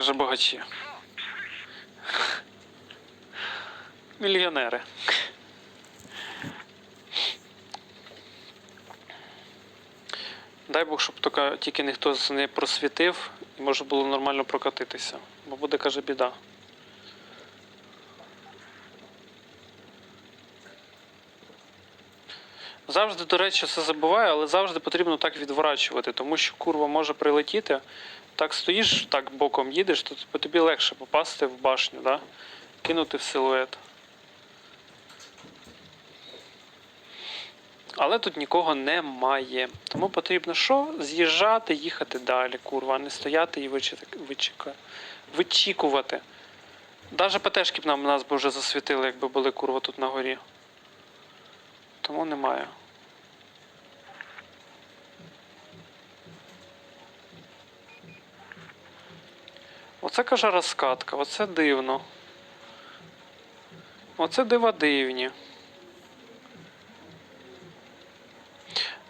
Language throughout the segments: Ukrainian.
Вже багачі. Мільйонери. Дай Бог, щоб тільки, ніхто не просвітив і може було нормально прокатитися. Бо буде, каже, біда. Завжди, до речі, все забуваю, але завжди потрібно так відворачувати, тому що курва може прилетіти. Так стоїш, так боком їдеш, то тобі- тобі легше попасти в башню, да? кинути в силует. Але тут нікого немає. Тому потрібно що? З'їжджати, їхати далі, курва, а не стояти і вичека- вичікувати. Даже ПТшки б нам нас би вже засвітили, якби були курва тут на горі. Тому немає. Оце каже розкатка, оце дивно. Оце дива дивні.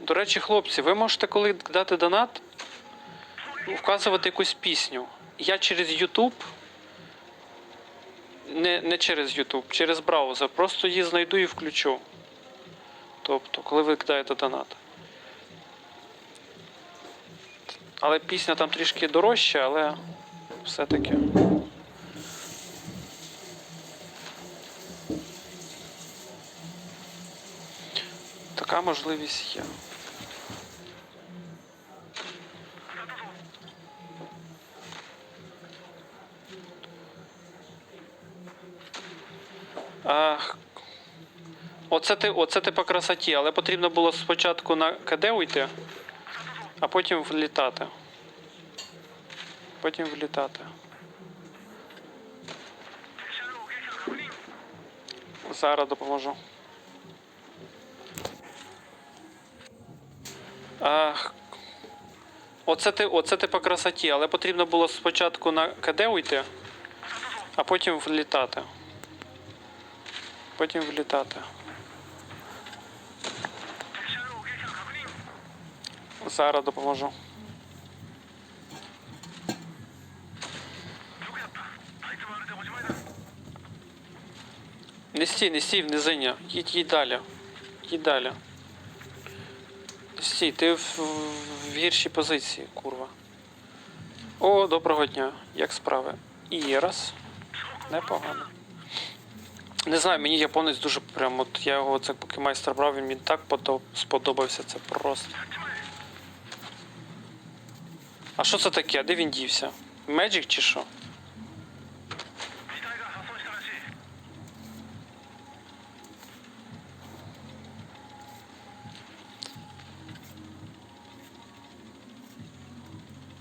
До речі, хлопці, ви можете, коли дати донат, вказувати якусь пісню. Я через YouTube. Не, не через YouTube, через браузер. Просто її знайду і включу. Тобто, коли ви кидаєте донат. Але пісня там трішки дорожча, але все-таки. Така можливість є. Ах. Оце ти, оце ти по красоті, але потрібно було спочатку на КД уйти, а потім влітати. Потім влітати. Зараз допоможу. Ах. Оце ти, оце ти по красоті, але потрібно було спочатку на КД уйти, а потім влітати. Потім влітати. Зараз допоможу. Не стій, не стій в низині. Їдь, їдь далі. Їдь далі. Стій, ти в, в гіршій позиції, курва. О, доброго дня. Як справи? І раз. Непогано. Не знаю, мені японець дуже прям, от я його це поки майстер брав, він мені так сподобався, це просто. А що це таке? А де він дівся? Меджик чи що?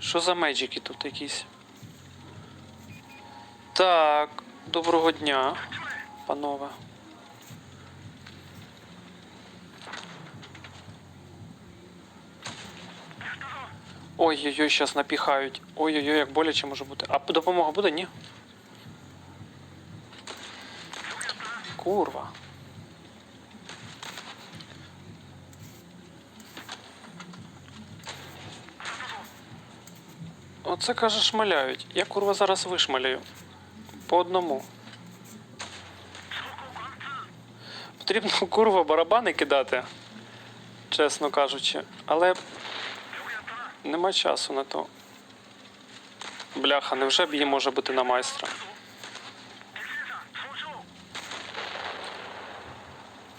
Що за меджики тут якісь? Так, доброго дня, панове. Ой-ой-ой, зараз напіхають. Ой-ой-ой, як боляче може бути. А допомога буде, ні? Курва. Оце каже шмаляють. Я курва зараз вишмаляю. По одному. Потрібно курва барабани кидати, чесно кажучи. Але нема часу на то. Бляха, невже б її може бути на майстра?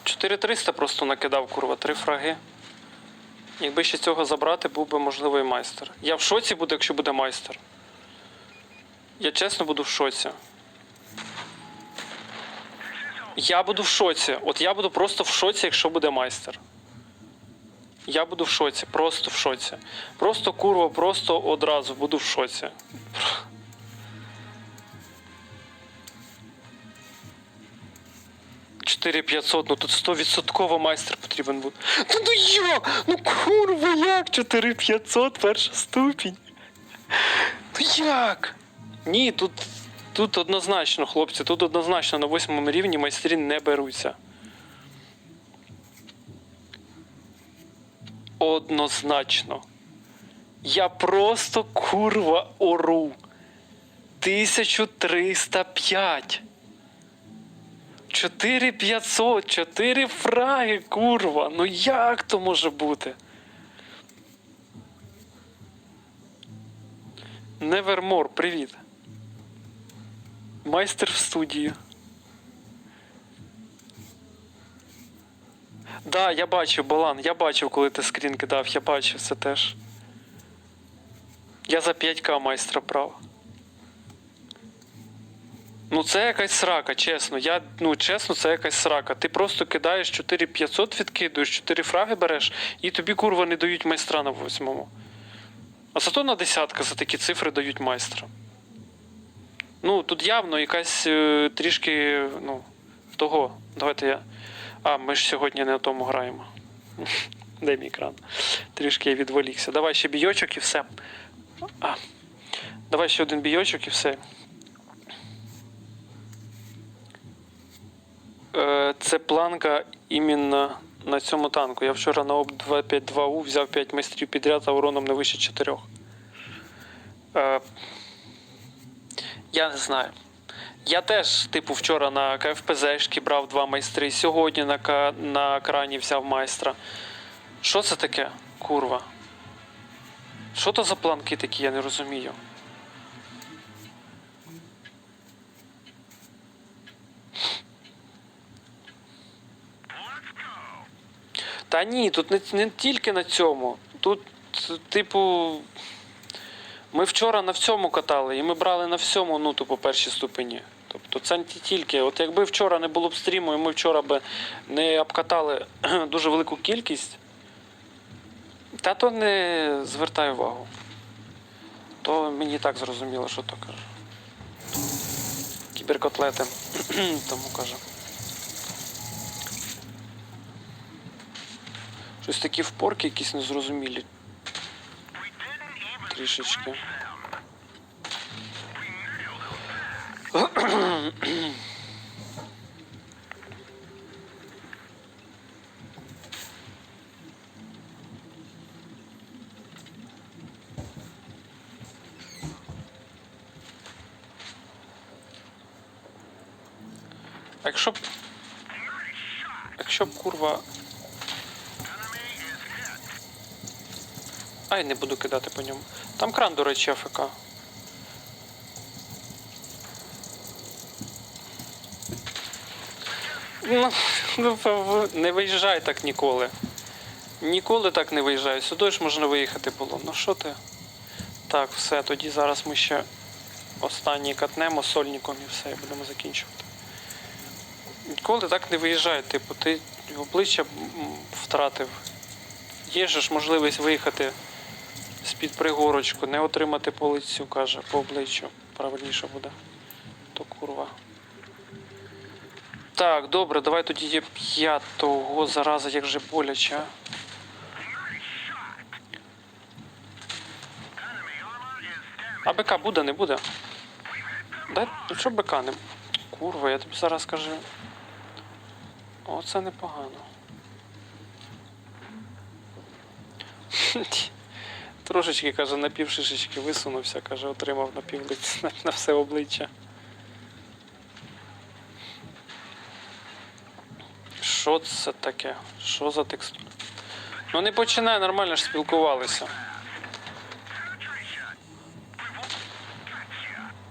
Чотири 300 просто накидав, курва, три фраги. Якби ще цього забрати, був би можливо і майстер. Я в шоці буду, якщо буде майстер. Я чесно буду в шоці. Я буду в шоці. От я буду просто в шоці, якщо буде майстер. Я буду в шоці, просто в шоці. Просто курва, просто одразу буду в шоці. Чотири 500, ну тут 100% майстер потрібен буде. Ну ну як? Ну курва, як? 4500, перша ступінь. Ну як? Ні, тут, тут однозначно, хлопці, тут однозначно на восьмому рівні майстрі не беруться. Однозначно. Я просто курва ору. 1305. 4500, 4 фраги, курва. Ну як то може бути? Невермор, привіт. Майстер в студії. Да, я бачив, Балан, я бачив, коли ти скрін кидав, я бачив це теж. Я за 5к майстра брав. Ну, це якась срака, чесно. Я, ну, чесно, це якась срака. Ти просто кидаєш 4500, відкидуєш, 4 фраги береш, і тобі курва не дають майстра на восьмому. А зато на десятка за такі цифри дають майстра. Ну, тут явно якась е, трішки, ну, того. Давайте я. А, ми ж сьогодні не на тому граємо. Де мій екран? Трішки я відволікся. Давай ще бійочок і все. А. Давай ще один бійочок і все. Це планка іменно на цьому танку. Я вчора на ОП 252У взяв 5 майстрів підряд, а уроном не вище 4. Е, Я не знаю. Я теж, типу, вчора на КФПЗшки брав два майстри, сьогодні на, К... на крані взяв майстра. Що це таке, курва? Що то за планки такі, я не розумію. Та ні, тут не, не тільки на цьому. Тут, типу, ми вчора на всьому катали, і ми брали на всьому, ну, типу, перші ступені. Тобто це не тільки. От якби вчора не було б стріму, і ми вчора б не обкатали дуже велику кількість, та то не звертай увагу. То мені так зрозуміло, що то каже. Кіберкотлети. Тому каже. Щось такі впорки якісь незрозумілі. Трішечки. А якщо б. Якщо б курва. Ай, не буду кидати по ньому. Там кран, до речі, АФК. Ну, ну, не виїжджай так ніколи. Ніколи так не виїжджай. Сюди ж можна виїхати було. Ну що ти? Так, все, тоді зараз ми ще останній катнемо сольником і все, і будемо закінчувати. Ніколи так не виїжджай, типу, ти обличчя втратив. Є ж можливість виїхати з-під пригорочку, не отримати по лицю, каже, по обличчю. Правильніше буде. То курва. Так, добре, давай тоді є п'ятого зараза, як же боляче. а. БК буде, не буде? Дай, ну що БК не. Курва, я тобі зараз скажу. Оце непогано. Трошечки, каже, на пів шишечки висунувся, каже, отримав на пів на, на все обличчя. Що це таке? Що за текстура? Ну не починай, нормально ж спілкувалися.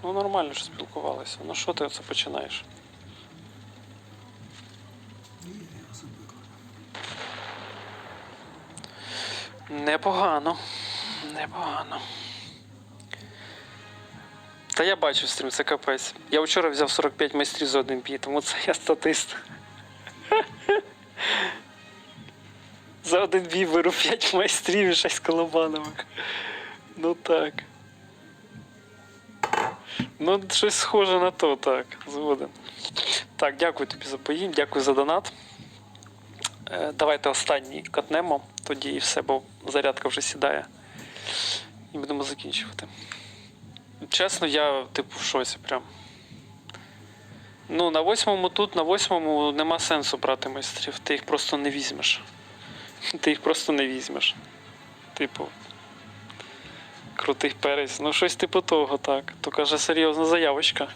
Ну нормально ж спілкувалися. Ну що ти це починаєш? Непогано. Непогано. Та я бачив стрім, це капець. Я вчора взяв 45 майстрів за один бій, тому це я статист. За один бій беру 5 майстрів і 6 колобанових. Ну так. Ну, щось схоже на то, так, згоден. Так, дякую тобі за поїм, дякую за донат. Е, давайте останній катнемо, тоді і все, бо зарядка вже сідає. І будемо закінчувати. Чесно, я, типу, в шоці прям. Ну, на восьмому тут, на восьмому нема сенсу брати майстрів. Ти їх просто не візьмеш. Ти їх просто не візьмеш. Типу. Крутий перець. Ну щось типу того, так. То каже серйозна заявочка.